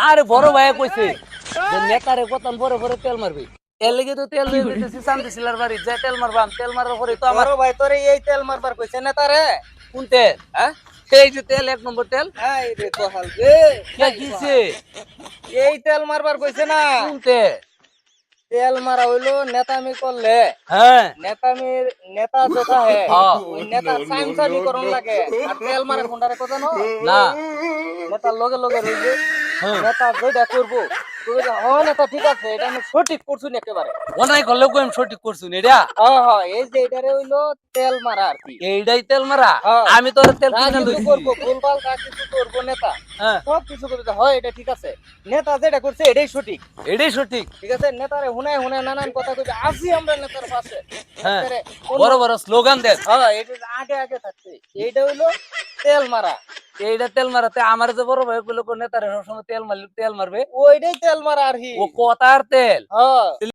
আরে বড় ভাই কইছে যে নেতারে কতন বড় বড় তেল মারবি। এর লেগে তো তেল দিয়ে দিতেছি শান্তি শিলার বাড়ি যে তেল মারবাম তেল মারার পরে তো আমার ভাই তোরে এই তেল মারবার কইছে না তারে কোন তেল হ্যাঁ? এই যে তেল এক নম্বর তেল। এই রে তো হাল রে। কে কিছে এই তেল মারবার কইছে না। কোন তেল? তেল মারা হইল নেতামি করলে। হ্যাঁ। নেতামির নেতা যেটা হে। ওই নেতা সাইন্সামি করন লাগে। আর তেল মারা কোনটারে কথা ন? না। নেতার লগে লগে রইবে। নেতা যেটা করব হ্যাঁ নেতা ঠিক আছে এটা আমি সঠিক করছুন একেবারে। আমি সঠিক করছুন এটা? হ্যাঁ হ্যাঁ এই যে এটারে হইল তেল মারা আর কি। এইটাই তেল মারা? হ্যাঁ। আমি তোর তেল কিছু লইছি করব ভুলভাল যা কিছু করব নেতা হ্যাঁ। সব কিছু করবে হয় এটা ঠিক আছে। নেতা যেটা করছে এটাই সঠিক। এটাই সঠিক। ঠিক আছে নেতারে হুনায় হুনায় নানান কথা কইবে আসি আমরা নেতার পাশে। হ্যাঁ। বড় বড় স্লোগান দেন। হ্যাঁ এটা আগে আগে থাকছে। এইটা হইল তেল মারা। এইটা তেল মারাতে আমার যে বড় ভাই কোন নেতারে সবসময় তেল মারলে তেল মারবে। ওইটাই তেল মারা আর কি। ও কথার তেল। হ্যাঁ।